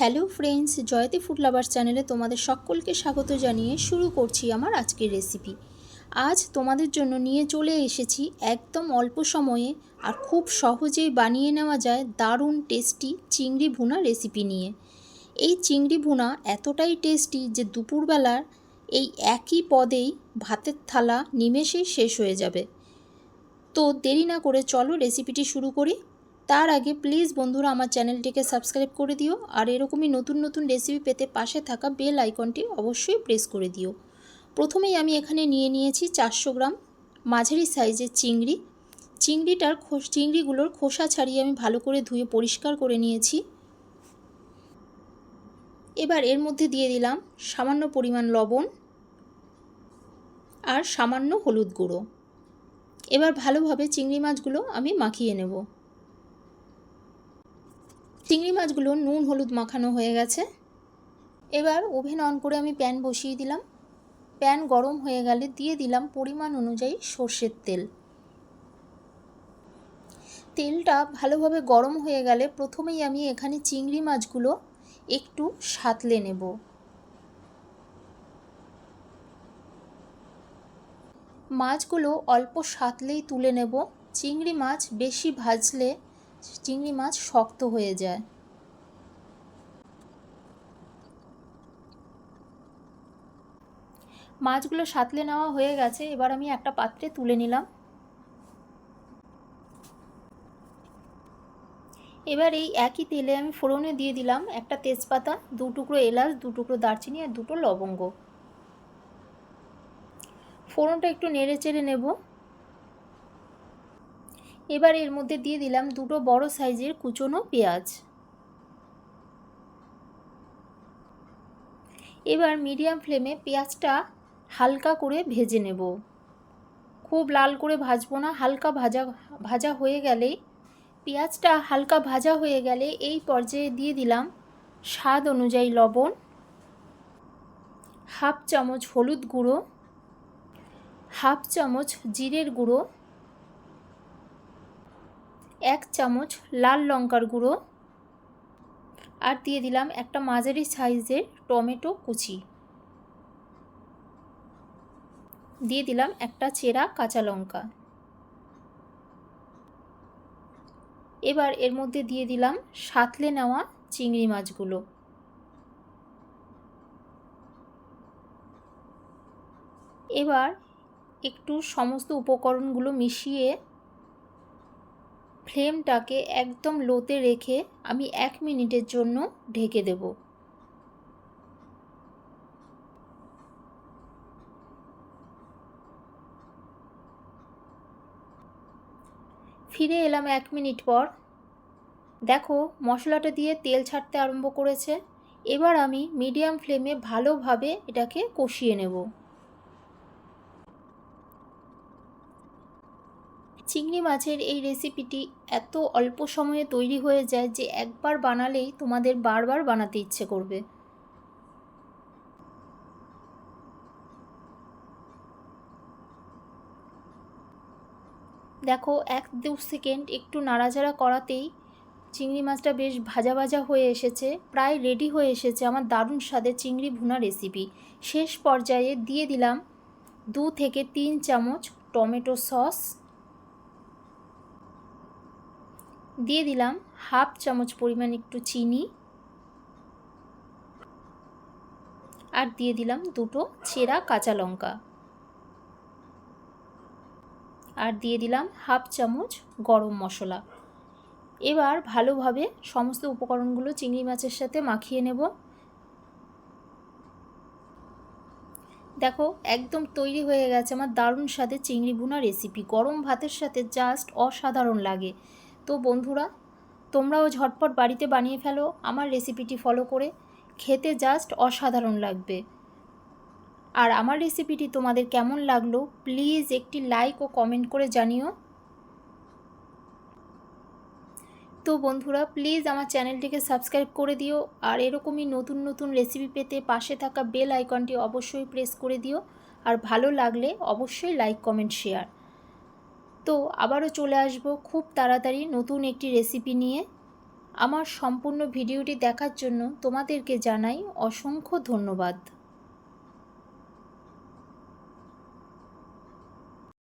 Hello friends, Jayati food lover চ্যানেলে তোমাদের সকলকে স্বাগত জানিয়ে শুরু করছি আমার আজকের রেসিপি। আজ তোমাদের জন্য নিয়ে চলে এসেছি একদম অল্প সময়ে আর খুব সহজেই বানিয়ে নেওয়া যায় দারুণ টেস্টি চিংড়ি ভুনা রেসিপি নিয়ে। এই চিংড়ি ভুনা এতটাই টেস্টি যে দুপুরবেলার এই একই পদেই ভাতের থালা নিমেষেই শেষ হয়ে যাবে। তো দেরি না করে চলো রেসিপিটি শুরু করি। তার আগে প্লিজ বন্ধুরা আমার চ্যানেলটিকে সাবস্ক্রাইব করে দিও, আর এরকমই নতুন নতুন রেসিপি পেতে পাশে থাকা বেল আইকনটি অবশ্যই প্রেস করে দিও। প্রথমেই আমি এখানে নিয়ে নিয়েছি চারশো গ্রাম মাঝারি সাইজের চিংড়ি। চিংড়িটার খোস, চিংড়িগুলোর খোসা ছাড়িয়ে আমি ভালো করে ধুয়ে পরিষ্কার করে নিয়েছি। এবার এর মধ্যে দিয়ে দিলাম সামান্য পরিমাণ লবণ আর সামান্য হলুদ গুঁড়ো। এবার ভালোভাবে চিংড়ি মাছগুলো আমি মাখিয়ে নেব। চিংড়ি মাছগুলো নুন, হলুদ মাখানো হয়ে গেছে। এবার ওভেন অন করে আমি প্যান বসিয়ে দিলাম। প্যান গরম হয়ে গেলে দিয়ে দিলাম পরিমাণ অনুযায়ী সর্ষের তেল। তেলটা ভালোভাবে গরম হয়ে গেলে প্রথমেই আমি এখানে চিংড়ি মাছগুলো একটু সাতলে নেব। মাছগুলো অল্প সাতলেই তুলে নেব। চিংড়ি মাছ বেশি ভাজলে চিংড়ি মাছ শক্ত হয়ে যায়। মাছগুলো সাতলে নেওয়া হয়ে গেছে, এবার আমি একটা পাত্রে তুলে নিলাম। এবার এই একই তেলে আমি ফোড়নে দিয়ে দিলাম একটা তেজপাতা, দু টুকরো এলাচ, দু টুকরো দারচিনি আর দুটো লবঙ্গ। ফোড়নটা একটু নেড়ে চেড়ে নেব। এবার এর মধ্যে দিয়ে দিলাম দুটো বড় সাইজের কুচনো পেঁয়াজ। এবার মিডিয়াম ফ্লেমে পেঁয়াজটা হালকা করে ভেজে নেব। খুব লাল করে ভাজবো না, হালকা ভাজা ভাজা হয়ে গেলেই, পেঁয়াজটা হালকা ভাজা হয়ে গেলে এই পর্যায়ে দিয়ে দিলাম স্বাদ অনুযায়ী লবণ, হাফ চামচ হলুদ গুঁড়ো, হাফ চামচ জিরের গুঁড়ো এক চামচ লাল লঙ্কার গুঁড়ো আর দিয়ে দিলাম একটা মাঝারি সাইজের টমেটো কুচি। দিয়ে দিলাম একটা চেরা কাঁচা লঙ্কা। এবার এর মধ্যে দিয়ে দিলাম সাতলে নেওয়া চিংড়ি মাছগুলো। এবার একটু সমস্ত উপকরণগুলো মিশিয়ে ফ্লেমটাকে একদম লোতে রেখে আমি এক মিনিটের জন্য ঢেকে দেব। ফিরে এলাম এক মিনিট পর। দেখো, মশলাটা দিয়ে তেল ছাড়তে আরম্ভ করেছে। এবার আমি মিডিয়াম ফ্লেমে ভালোভাবে এটাকে কষিয়ে নেব। চিংড়ি মাছের এই রেসিপিটি এত অল্প সময়ে তৈরি হয়ে যায় যে একবার বানালেই তোমাদের বারবার বানাতে ইচ্ছে করবে। দেখো, এক দু সেকেন্ড একটু নাড়াচাড়া করাতেই চিংড়ি মাছটা বেশ ভাজা ভাজা হয়ে এসেছে, প্রায় রেডি হয়ে এসেছে আমার দারুণ স্বাদের চিংড়ি ভুনা রেসিপি শেষ পর্যায়ে দিয়ে দিলাম দু থেকে তিন চামচ টমেটো সস দিয়ে দিলাম হাফ চামচ পরিমাণ একটু চিনি। আর দিয়ে দিলাম দুটো চেরা কাঁচা লঙ্কা। আর দিয়ে দিলাম হাফ চামচ গরম মশলা। এবার ভালোভাবে সমস্ত উপকরণগুলো চিংড়ি মাছের সাথে মাখিয়ে নেব। দেখো, একদম তৈরি হয়ে গেছে আমার দারুণ স্বাদের চিংড়ি ভুনা রেসিপি গরম ভাতের সাথে জাস্ট অসাধারণ লাগে। তো বন্ধুরা, তোমরাও ঝটপট বাড়িতে বানিয়ে ফেলো, আমার রেসিপিটি ফলো করে। খেতে জাস্ট অসাধারণ লাগবে। আর আমার রেসিপিটি তোমাদের কেমন লাগল প্লিজ একটি লাইক ও কমেন্ট করে জানিও। তো বন্ধুরা প্লিজ আমার চ্যানেলটিকে সাবস্ক্রাইব করে দিও, আর এরকমই নতুন নতুন রেসিপি পেতে পাশে থাকা বেল আইকনটি অবশ্যই প্রেস করে দিও। আর ভালো লাগলে অবশ্যই লাইক কমেন্ট শেয়ার তো আবারও চলে আসব খুব তাড়াতাড়ি নতুন একটি রেসিপি নিয়ে। আমার সম্পূর্ণ ভিডিওটি দেখার জন্য তোমাদেরকে জানাই অসংখ্য ধন্যবাদ।